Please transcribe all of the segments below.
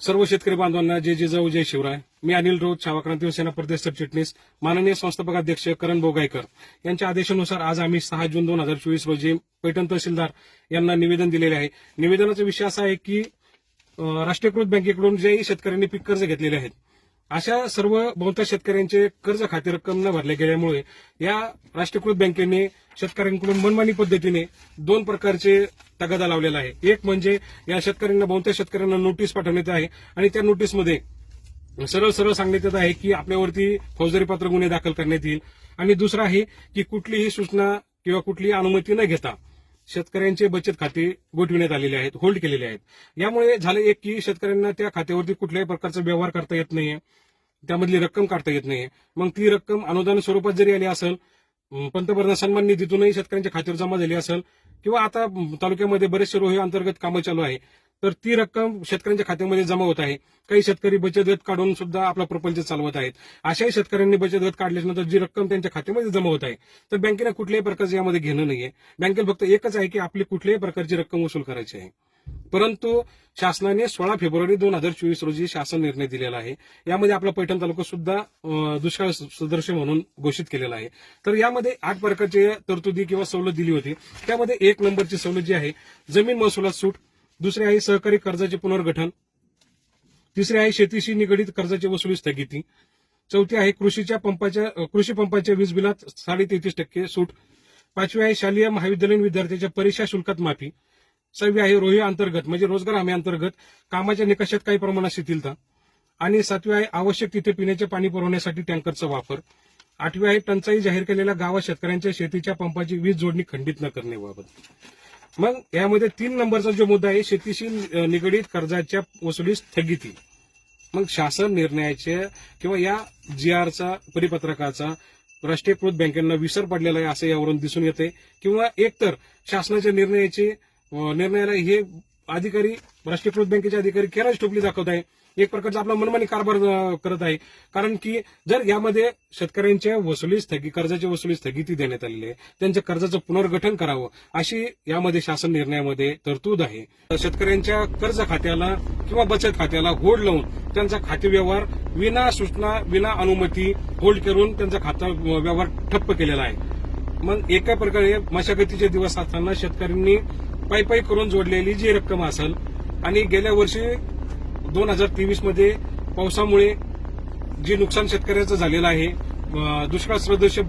सर्व शेतकरी बांधवांना जय जिजाऊ जय शिवराय. मी अनिल रोज छावा क्रांती सेना प्रदेश सरचिटणीस माननीय संस्थापक अध्यक्ष करण बोगायकर. यांच्या आदेशानुसार आज आम्ही सहा जून दोन हजार चोवीस रोजी पैठण तहसीलदार यांना निवेदन दिलेले आहे. निवेदनाचा विषय असा आहे की राष्ट्रीयकृत बँकेकडून जे शेतकऱ्यांनी पीक कर्ज घेतलेले आहेत अशा सर्व बहुतांश शेतकऱ्यांचे कर्ज खाते रक्कम न भरल्या गेल्यामुळे या राष्ट्रीयकृत बँकेने शेतकऱ्यांकडून मनमानी पद्धतीने दोन प्रकारचे तगादा लावलेला आहे. एक म्हणजे या शेतकऱ्यांना बहुतांश शेतकऱ्यांना नोटीस पाठवण्यात आहे आणि त्या नोटीसमध्ये सरळ सरळ सांगण्यात येत आहे की आपल्यावरती फौजदारी पात्र गुन्हे दाखल करण्यात येईल. आणि दुसरं आहे की कुठलीही सूचना किंवा कुठलीही अनुमती न घेता शेतकऱ्यांचे बचत खाते गोठविण्यात आलेले आहेत होल्ड केलेले आहेत. यामुळे झालं एक की शेतकऱ्यांना त्या खात्यावरती कुठल्याही प्रकारचा व्यवहार करता येत नाहीये. त्यामधली रक्कम काढता येत नाहीये. मग ती रक्कम अनुदान स्वरूपात जरी आली असेल पंतप्रधान सन्मान निधीतूनही शेतकऱ्यांच्या खात्यावर जमा झाली असेल किंवा आता तालुक्यामध्ये बरेचसे रोहे अंतर्गत कामं चालू आहे तर ती रक्कम शेतकऱ्यांच्या खात्यामध्ये जमा होत आहे. काही शेतकरी बचत गट काढून सुद्धा आपला प्रपंच चालवत आहेत. अशाही शेतकऱ्यांनी बचत गट काढल्यानंतर जी रक्कम त्यांच्या खात्यामध्ये जमा होत आहे तर बँकेने कुठल्याही प्रकारचं यामध्ये घेणं नाहीये. बँकेला फक्त एकच आहे की आपली कुठल्याही प्रकारची रक्कम वसूल करायची आहे. परंतु शासनाने सोळा फेब्रुवारी दोन हजार चोवीस रोजी शासन निर्णय दिलेला आहे. यामध्ये आपला पैठण तालुका सुद्धा दुष्काळ सदृश म्हणून घोषित केलेला आहे. तर यामध्ये आठ प्रकारचे तरतुदी किंवा सवलत दिली होती. त्यामध्ये एक नंबरची सवलत जी आहे जमीन महसुलात सूट दुसरे आहे सहकारी कर्जाचे पुनर्गठन. तिसरी आहे शेतीशी निगडीत कर्जाची वसुली स्थगिती. चौथी आहे कृषीच्या पंपाच्या कृषी पंपाच्या वीज बिलात साडे तेहतीस टक्के सूट. पाचवी आहे शालेय महाविद्यालयीन विद्यार्थ्यांच्या परीक्षा शुल्कात माफी. सहावी आहे रोही अंतर्गत म्हणजे रोजगार हमी अंतर्गत कामाच्या निकषात काही प्रमाणात शिथिलता. आणि सातवी आहे आवश्यक तिथे पिण्याचे पाणी पुरवण्यासाठी टँकरचा वापर. आठवी आहे टंचाई जाहीर केलेल्या गावात शेतकऱ्यांच्या शेतीच्या पंपाची वीज जोडणी खंडित न करण्याबाबत मग यामध्ये तीन नंबरचा जो मुद्दा आहे शेतीशी निगडीत कर्जाच्या वसुली स्थगिती. मग शासन निर्णयाचे किंवा या जी आरचा परिपत्रकाचा राष्ट्रीयकृत बँकांना विसर पडलेला आहे असं यावरून दिसून येते. किंवा एकतर शासनाच्या निर्णयाचे निर्णयाला हे अधिकारी राष्ट्रीयकृत बँकेचे अधिकारी केराज टोपली दाखवत आहे. एक प्रकारचा आपला मनमानी कारभार करत आहे. कारण की जर यामध्ये शेतकऱ्यांच्या वसुली स्थगित कर्जाची वसुली स्थगिती देण्यात आलेली आहे त्यांच्या कर्जाचं पुनर्गठन करावं अशी यामध्ये शासन निर्णयामध्ये तरतूद आहे. शेतकऱ्यांच्या कर्ज खात्याला किंवा बचत खात्याला होल्ड लावून त्यांचा खाते व्यवहार विना सूचना विना अनुमती होल्ड करून त्यांचा खाता व्यवहार ठप्प केलेला आहे. मग एका प्रकारे मशागतीचे दिवस असताना शेतकऱ्यांनी पायी पायी करून जोडलेली जी रक्कम असेल. आणि गेल्या वर्षी दोन हजार तेवीसमध्ये पावसामुळे जे नुकसान शेतकऱ्याचं झालेलं आहे दुष्काळ सदृश्य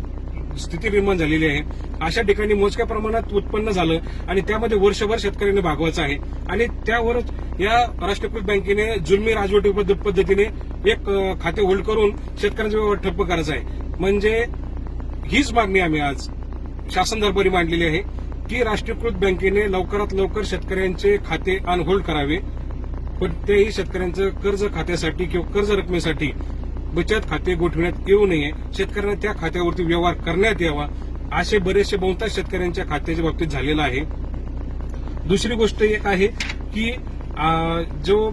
स्थिती निर्माण झालेली आहे. अशा ठिकाणी मोजक्या प्रमाणात उत्पन्न झालं आणि त्यामध्ये वर्षभर शेतकऱ्यांनी भागवायचं आहे. आणि त्यावरच या राष्ट्रीयकृत बँकेने जुलमी राजवटी पद्धतीने एक खाते होल्ड करून शेतकऱ्यांचा व्यवहार ठप्प करायचा आहे. म्हणजे हीच मागणी आम्ही आज शासन दरबारी मांडलेली आहे. की राष्ट्रीयकृत बँकेने लवकरात लवकर शेतकऱ्यांचे खाते अनहोल्ड करावे. पण तेही शेतकऱ्यांचं कर्ज खात्यासाठी किंवा कर्ज रकमेसाठी बचत खाते गोठविण्यात येऊ नये. शेतकऱ्यांना त्या खात्यावरती व्यवहार करण्यात यावा असे बरेचसे बहुतांश शेतकऱ्यांच्या खात्याच्या बाबतीत झालेलं आहे. दुसरी गोष्ट एक आहे की जो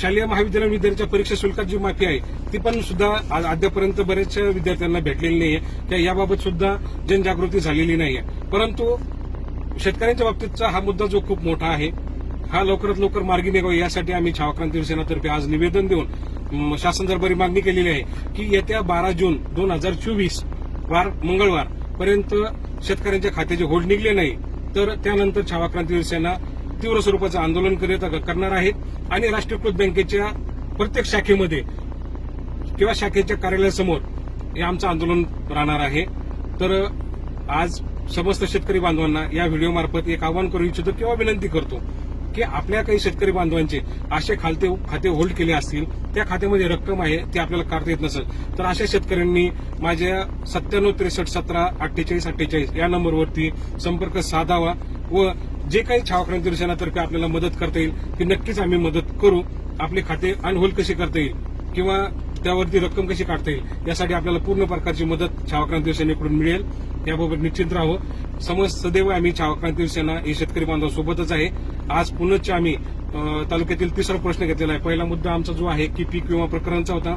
शालेय महाविद्यालय विद्यार्थ्यांच्या परीक्षा शुल्कात जी माफी आहे ती पण सुद्धा आज अद्यापर्यंत बऱ्याचशा विद्यार्थ्यांना भेटलेली नाहीये. त्या याबाबत सुद्धा जनजागृती झालेली नाहीये. परंतु शेतकऱ्यांच्या बाबतीतचा हा मुद्दा जो खूप मोठा आहे हा लवकरात लवकर मार्गी निघावा यासाठी आम्ही छावाक्रांती सेनातर्फे आज निवेदन देऊन शासन दरबारी मागणी केलेली आहे की येत्या बारा जून दोन हजार चोवीस वार मंगळवार पर्यंत शेतकऱ्यांच्या खात्याचे होल्ड निघले नाही तर त्यानंतर छावाक्रांती सेना तीव्र स्वरूपाचं आंदोलन करीत करणार आहे आणि राष्ट्रीयकृत बँकेच्या प्रत्येक शाखेमध्ये किंवा शाखेच्या कार्यालयासमोर हे आमचं आंदोलन राहणार आहे. तर आज समस्त शेतकरी बांधवांना या व्हिडिओ मार्फत एक आवाहन करू इच्छितो किंवा विनंती करतो की आपल्या काही शेतकरी बांधवांचे असे खालते खाते होल्ड केले असतील त्या खात्यामध्ये रक्कम आहे ती आपल्याला काढता येत नसेल तर अशा शेतकऱ्यांनी माझ्या सत्त्याण्णव त्रेसष्ट सतरा अठ्ठेचाळीस अठ्ठेचाळीस या नंबरवरती संपर्क साधावा व जे काही छावा क्रांती आपल्याला मदत करता येईल ती नक्कीच आम्ही मदत करू. आपले खाते अनहोल्ड कसे करता येईल किंवा त्यावरती रक्कम कशी काढता येईल? यासाठी आपल्याला पूर्ण प्रकारची मदत छावाक्रांती सेनेकडून मिळेल. याबाबत निश्चित राहावं समज सदैव आम्ही छावाक्रांती सेना ही शेतकरी बांधवासोबतच आहे. आज पुनश्च आम्ही तालुक्यातील तिसरा प्रश्न घेतलेला आहे. पहिला मुद्दा आमचा जो आहे की पीक विमा प्रकरणचा होता.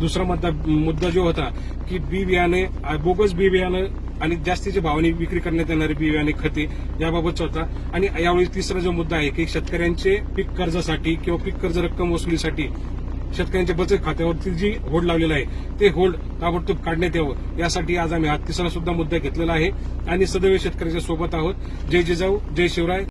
दुसरा मुद्दा मुद्दा जो होता की बी बियाणे बोगस बी बियाणं आणि जास्तीच्या भावाने विक्री करण्यात येणारे बियाणे खते याबाबतचा होता. आणि यावेळी तिसरा जो मुद्दा आहे की शेतकऱ्यांचे पीक कर्जासाठी किंवा पीक कर्ज रक्कम वसुलीसाठी शेतकऱ्यांच्या बचत खात्यावरती जी होल्ड लावलेलं आहे ते होल्ड ताबडतोब काढण्यात यावं. यासाठी आज आम्ही हा तिसरा सुद्धा मुद्दा घेतलेला आहे. आणि सदैव शेतकऱ्यांच्या सोबत आहोत. जय जिजाऊ जय शिवराय.